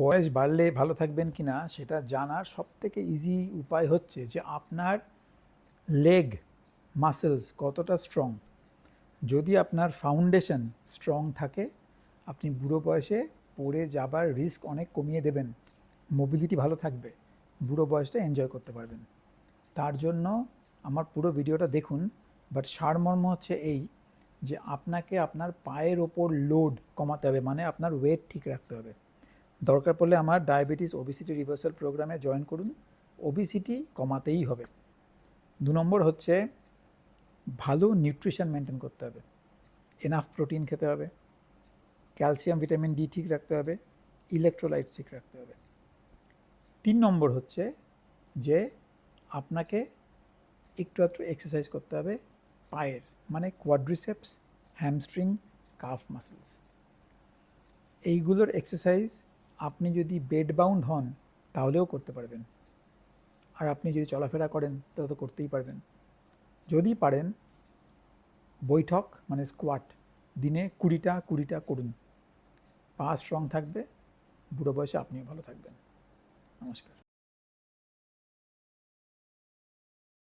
বয়স বাড়লে ভালো থাকবেন কি না, সেটা জানার সবথেকে ইজি উপায় হচ্ছে যে আপনার লেগ মাসেলস কতটা স্ট্রং যদি আপনার ফাউন্ডেশন স্ট্রং থাকে, আপনি বুড়ো বয়সে পড়ে যাবার রিস্ক অনেক কমিয়ে দেবেন মোবিলিটি ভালো থাকবে, বুড়ো বয়সটা এনজয় করতে পারবেন। তার জন্য আমার পুরো ভিডিওটা দেখুন বাট সারমর্ম হচ্ছে এই যে আপনাকে আপনার পায়ের ওপর লোড কমাতে হবে মানে আপনার ওয়েট ঠিক রাখতে হবে। দরকার পড়লে আমার ডায়াবেটিস ওবিসিটি রিভার্সাল প্রোগ্রামে জয়েন করুন। ওবিসিটি কমাতেই হবে। দু নম্বর হচ্ছে ভালো নিউট্রিশন মেনটেন করতে হবে। এনাফ প্রোটিন খেতে হবে। ক্যালসিয়াম ভিটামিন ডি ঠিক রাখতে হবে। ইলেকট্রোলাইট ঠিক রাখতে হবে। তিন নম্বর হচ্ছে যে আপনাকে একটু একটু এক্সারসাইজ করতে হবে পায়ের মানে কোয়াড্রিসেপস হ্যামস্ট্রিং কাফ মাসেলস এইগুলোর এক্সারসাইজ আপনি যদি বেড বাউন্ড হন, তাহলেও করতে পারবেন। আর আপনি যদি চলাফেরা করেন, তাহলে তো করতেই পারবেন। যদি পারেন, বৈঠক মানে স্কোয়াট দিনে কুড়িটা কুড়িটা করুন। পা স্ট্রং থাকবে, বুড়ো বয়সে আপনিও ভালো থাকবেন। নমস্কার।